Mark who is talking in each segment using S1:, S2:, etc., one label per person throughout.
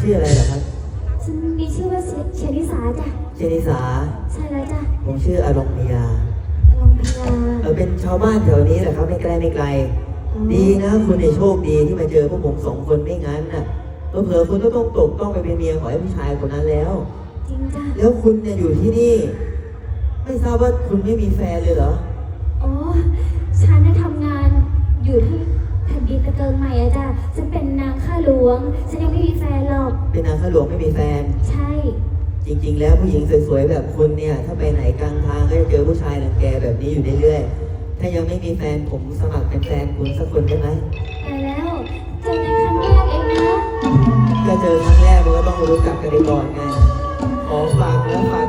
S1: ชื่ออะไรเหรอครับ
S2: ฉันมีชื่อว่าเชลิสาจ้ะ
S1: เจนิสา
S2: ใช่แล้วจ้ะ
S1: ผมชื่ออารมณ์พยา
S2: ลองพยา
S1: เออเป็นชาวบ้านแถวนี้แหละครับไม่ไกลไม่ไกล ดีนะคุณในยโชคดีที่มาเจอพวกผมสองคนไม่งั้นน่ะเผลอๆคุณก็ต้องตกต้องไปเป็นเมียของไอ้ผู้ชายคนนั้นแล้ว
S2: จริงจ้ะ
S1: แล้วคุณเนี่ยอยู่ที่นี่ ไม่ทราบว่าคุณไม่มีแฟนเลยเหรอ
S2: อ๋อ หลวง ฉันยังไม่มีแฟนหรอก
S1: เป็นนางข้าหลวงไม่มีแฟน
S2: ใช่
S1: จริง ๆ แล้วผู้หญิงสวยๆแบบคุณเนี่ย ถ้าไปไหนกลางทางก็จะเจอผู้ชายรังแกแบบนี้อยู่เรื่อยๆ ถ้ายังไม่มีแฟนผมสมัครเป็นแฟนคุณสักคนได้ไหม
S2: แต่แล้วเจอในครั้งแรกเองนะ
S1: ก็เจอครั้งแรกมันก็ต้องรู้จักกันไปก่อนไงขอฝากแล้วฝาก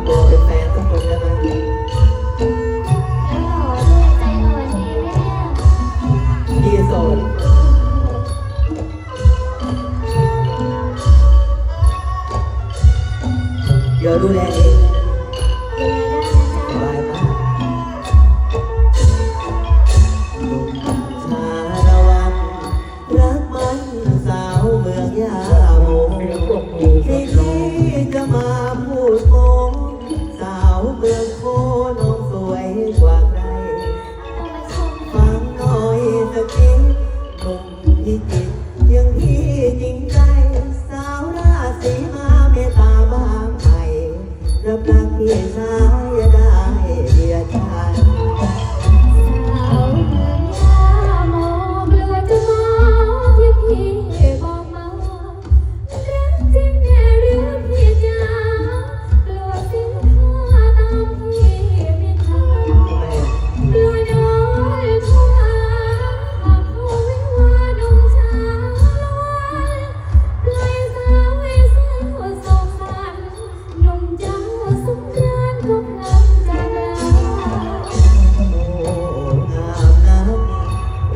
S1: เดี๋
S2: ย
S1: วดูแลเอง
S2: ดูแลได้นะ
S1: ส
S2: จ๊ะ
S1: บายมากหนุ่มชาละวัน รักมันสาวเมืองยา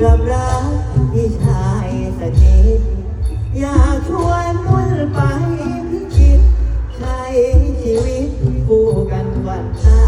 S1: รับรักพี่ชาย
S2: สักนิดอยาก
S1: ชวนมุ่นไปพิจิตใช้ชีวิตคู่กันวันหน้า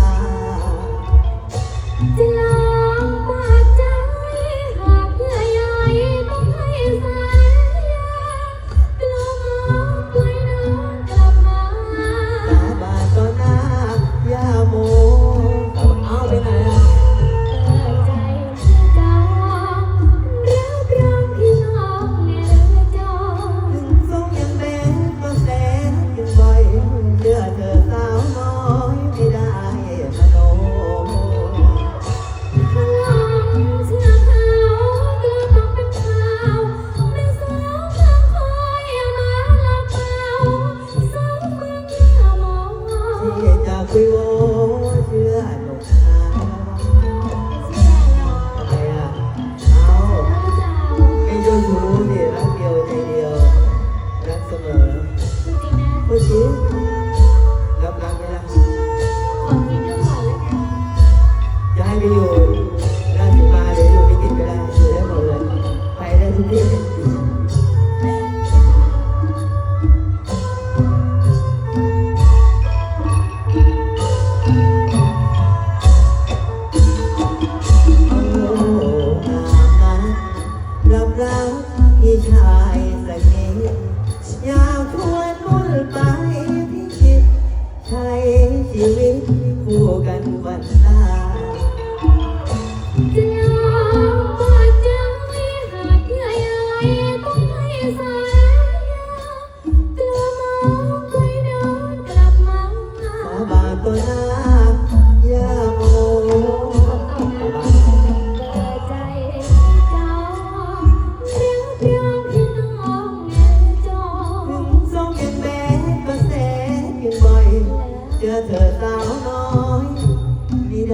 S1: ายสั
S2: กนิ
S1: ดอยากชว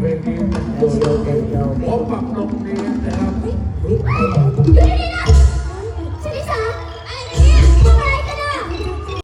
S2: เว
S1: ทีเดียว
S2: ใจ
S1: เดียว
S3: พบกับโรงเรียนะครับ
S1: วิไเย้